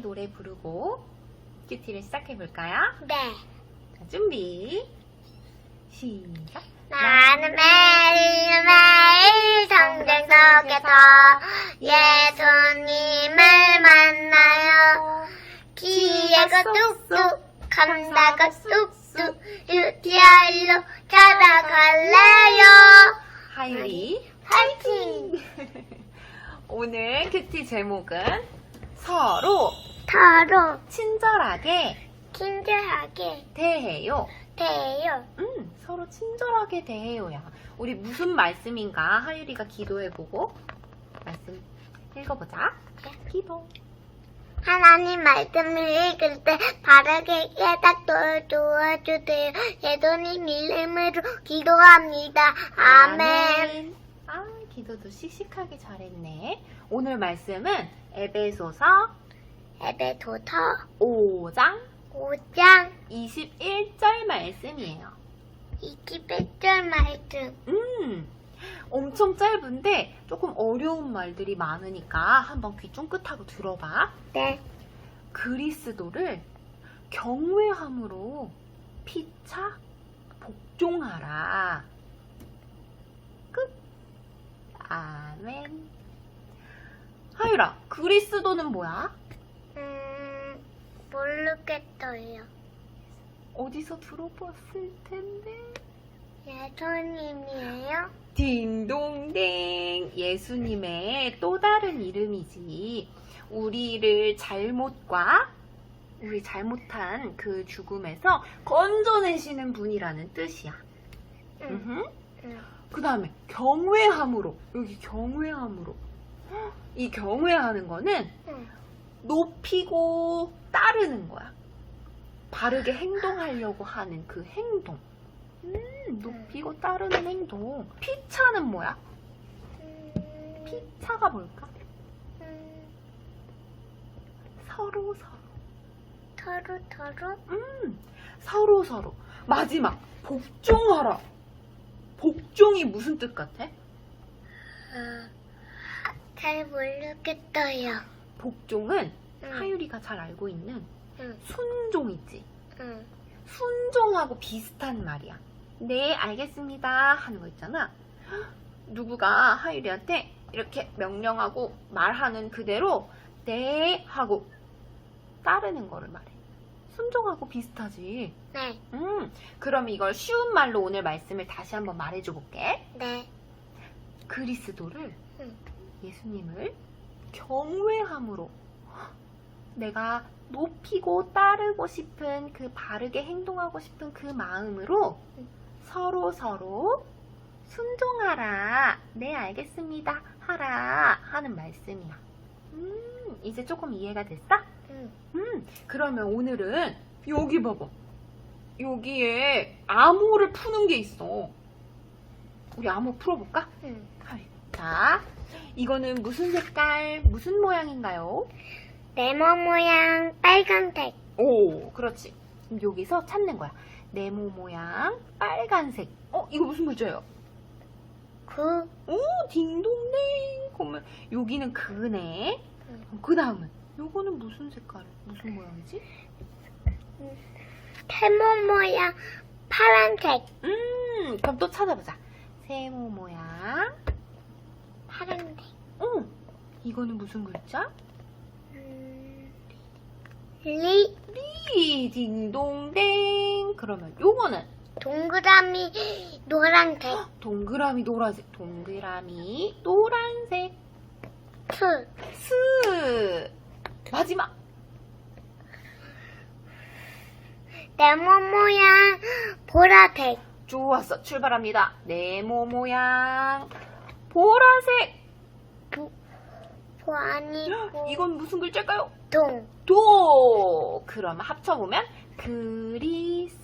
노래 부르고 큐티를 시작해 볼까요? 네. 자, 준비. 시작. 나는 매일 매일 성경 속에서 예수님을 만나요. 귀에가 뚝뚝, 감다가 뚝뚝, 유티알로 찾아갈래요. 하율이. 파이팅! 오늘 큐티 제목은 서로 서로 친절하게 친절하게 대해요. 대해요. 음, 서로 친절하게 대해요야. 우리 무슨 말씀인가 하율이가 기도해보고 말씀 읽어보자. 기도. 하나님 말씀을 읽을 때 바르게 깨닫도록 도와주세요. 예수님 이름으로 기도합니다. 아멘. 아, 기도도 씩씩하게 잘했네. 오늘 말씀은 에베소서 에베소서 5장 5장 21절 말씀이에요. 21절 말씀. 음, 엄청 짧은데 조금 어려운 말들이 많으니까 한번 귀 쫑긋하고 들어봐. 네. 그리스도를 경외함으로 피차 복종하라. 끝. 아멘. 하유라, 그리스도는 뭐야? 음, 모르겠어요. 어디서 들어봤을 텐데. 예수님이에요? 딩동댕 예수님의 또 다른 이름이지. 우리를 잘못과 우리 잘못한 그 죽음에서 건져내시는 분이라는 뜻이야. 응. 응. 그 다음에 경외함으로 여기 경외함으로 헉, 이 경외하는 거는 응. 높이고 따르는 거야. 바르게 행동하려고 하는 그 행동. 음, 높이고 따르는 행동. 피차는 뭐야? 음, 피차가 뭘까? 음, 서로 서로. 서로 서로 음, 서로 서로. 마지막 복종하라. 복종이 무슨 뜻 같아? 어, 잘 모르겠어요. 복종은 응. 하유리가 잘 알고 있는 응. 순종 있지. 응. 순종하고 비슷한 말이야. 네, 알겠습니다. 하는 거 있잖아. 헉, 누구가 하율이한테 이렇게 명령하고 말하는 그대로 네 하고 따르는 거를 말해. 순종하고 비슷하지. 네. 음, 그럼 이걸 쉬운 말로 오늘 말씀을 다시 한번 말해줘 볼게. 네. 그리스도를, 응. 예수님을 경외함으로 내가 높이고 따르고 싶은 그 바르게 행동하고 싶은 그 마음으로 응. 서로 서로 순종하라. 네, 알겠습니다. 하라. 하는 말씀이야. 음, 이제 조금 이해가 됐어? 응. 음, 그러면 오늘은 여기 봐봐. 여기에 암호를 푸는 게 있어. 우리 암호 풀어볼까? 응. 자, 이거는 무슨 색깔, 무슨 모양인가요? 네모 모양 빨간색. 오, 그렇지. 그럼 여기서 찾는 거야. 네모 모양, 빨간색. 어, 이거 무슨 글자예요? 구. 오, 딩동댕. 그러면 여기는 그네. 응. 그 다음은 요거는 무슨 색깔, 무슨 모양이지? 세모 모양 파란색. 음, 그럼 또 찾아보자. 세모 모양. 파란색. 어, 이거는 무슨 글자? 음, 리. 리, 딩동댕. 그러면 요거는 동그라미 노란색. 동그라미 노란색, 동그라미 노란색. 트. 스. 마지막. 네모 모양 보라색. 좋았어. 출발합니다. 네모 모양. 보라색. 보 아니고 이건 무슨 글자일까요? 동. 도. 그럼 합쳐보면 그리스도.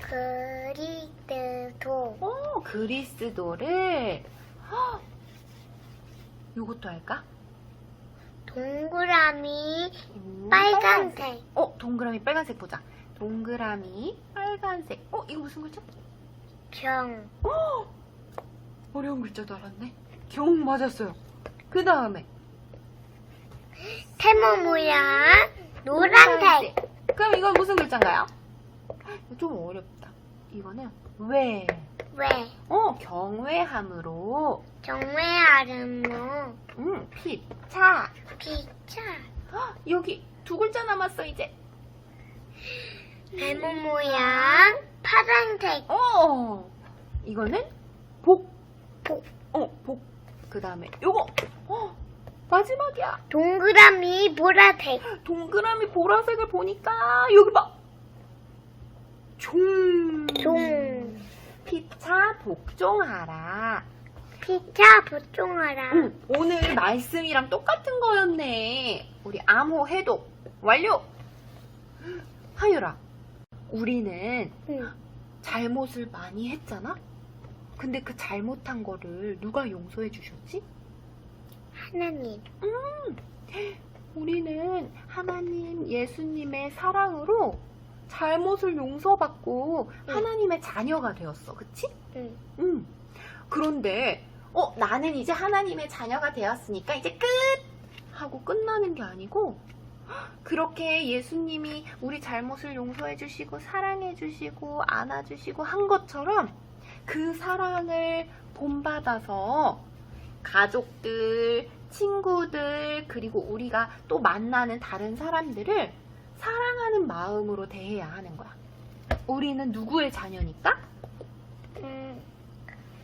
그리스도. 어, 그리스도를. 헉, 요것도 할까? 동그라미 음, 빨간색. 어, 동그라미 빨간색 보자. 동그라미 빨간색. 어, 이거 무슨 글자? 경. 어, 어려운 글자도 알았네. 경 맞았어요. 그 다음에 세모 모양 노란색. 그럼 이건 무슨 글자인가요? 좀 어렵다. 이거는 왜? 왜? 어, 경외함으로 아름모 음, 핏, 차. 피자. 헉, 여기 두 글자 남았어, 이제. 세모 모양 파란색. 어, 이거는 복. 복. 어, 복. 그 다음에 요거. 어, 마지막이야. 동그라미 보라색. 동그라미 보라색을 보니까 여기 봐. 종. 종. 피차 복종하라. 피자 보종하라. 응, 오늘 말씀이랑 똑같은 거였네. 우리 암호 해독 완료. 하유라, 우리는 응. 잘못을 많이 했잖아? 근데 그 잘못한 거를 누가 용서해 주셨지? 하나님. 우리는 하나님 예수님의 사랑으로 잘못을 용서받고 응. 하나님의 자녀가 되었어. 그치? 응. 응. 그런데 어 나는 이제 하나님의 자녀가 되었으니까 이제 끝 하고 끝나는 게 아니고 그렇게 예수님이 우리 잘못을 용서해 주시고 사랑해 주시고 안아 주시고 한 것처럼 그 사랑을 본받아서 가족들, 친구들, 그리고 우리가 또 만나는 다른 사람들을 사랑하는 마음으로 대해야 하는 거야. 우리는 누구의 자녀니까? 음,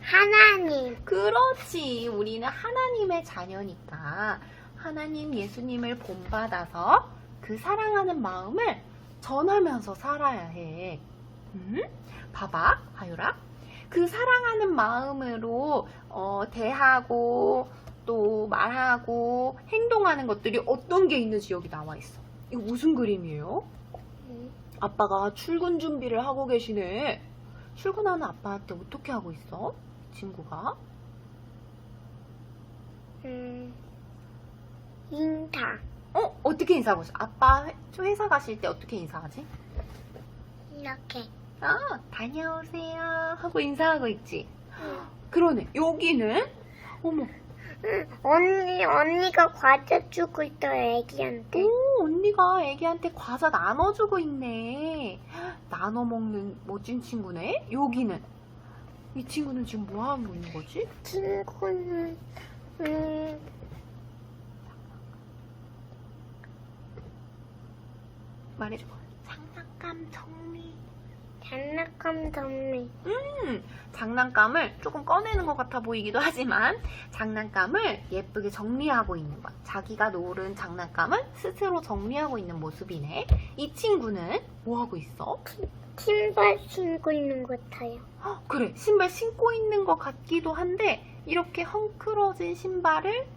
하나님. 그렇지. 우리는 하나님의 자녀니까 하나님 예수님을 본받아서 그 사랑하는 마음을 전하면서 살아야 해. 음? 봐봐, 하유라. 그 사랑하는 마음으로 어, 대하고 또 말하고 행동하는 것들이 어떤 게 있는지 여기 나와 있어. 이거 무슨 그림이에요? 음, 아빠가 출근 준비를 하고 계시네. 출근하는 아빠한테 어떻게 하고 있어? 친구가? 음, 인사. 어? 어떻게 인사하고 있어? 아빠 회- 회사 가실 때 어떻게 인사하지? 이렇게. 아, 다녀오세요. 하고 인사하고 있지. 응. 그러네. 여기는? 어머, 응, 언니, 언니가 과자 주고 있어, 애기한테. 오, 언니가 애기한테 과자 나눠주고 있네. 나눠 먹는 멋진 친구네. 여기는? 이 친구는 지금 뭐 하고 있는 거지? 친구는, 음, 말해줘. 장난감 정리. 장난감 선물. 음, 장난감을 조금 꺼내는 것 같아 보이기도 하지만 장난감을 예쁘게 정리하고 있는 거야. 자기가 노른 장난감을 스스로 정리하고 있는 모습이네. 이 친구는 뭐 하고 있어? 신발 신고 있는 것 같아요. 헉, 그래, 신발 신고 있는 것 같기도 한데 이렇게 헝클어진 신발을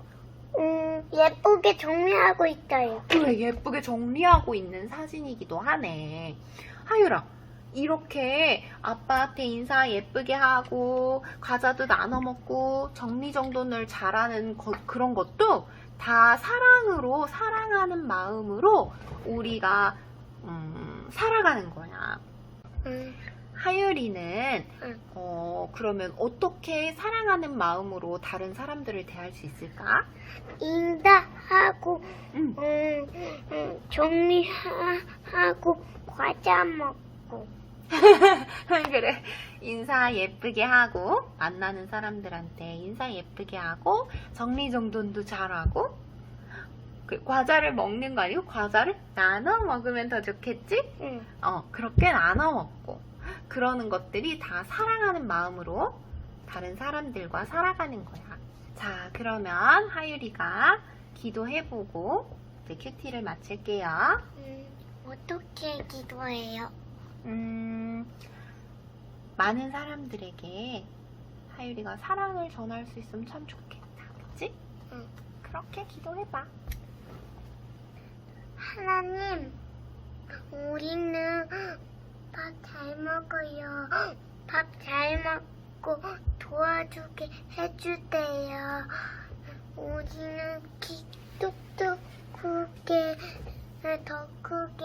음, 예쁘게 정리하고 있어요. 그래 예쁘게 정리하고 있는 사진이기도 하네. 하유라, 이렇게 아빠한테 인사 예쁘게 하고 과자도 나눠 먹고 정리정돈을 잘하는 것- 그런 것도 다 사랑으로 사랑하는 마음으로 우리가 음, 살아가는 거야. 음, 하율이는 응. 어 그러면 어떻게 사랑하는 마음으로 다른 사람들을 대할 수 있을까? 인사하고, 음. 음, 음, 정리하고, 과자 먹고. 그래. 인사 예쁘게 하고, 만나는 사람들한테 인사 예쁘게 하고, 정리정돈도 잘하고, 그 과자를 먹는 거 아니고, 과자를 나눠 먹으면 더 좋겠지? 응. 어, 그렇게 나눠 먹고, 그러는 것들이 다 사랑하는 마음으로 다른 사람들과 살아가는 거야. 자, 그러면 하유리가 기도해보고, 이제 큐티를 마칠게요. 음, 어떻게 기도해요? 음, 많은 사람들에게 하율이가 사랑을 전할 수 있으면 참 좋겠다. 그치? 응. 그렇게 기도해봐. 하나님, 우리는 밥 잘 먹어요. 밥 잘 먹고 도와주게 해주세요. 우리는 기도도 크게, 더 크게.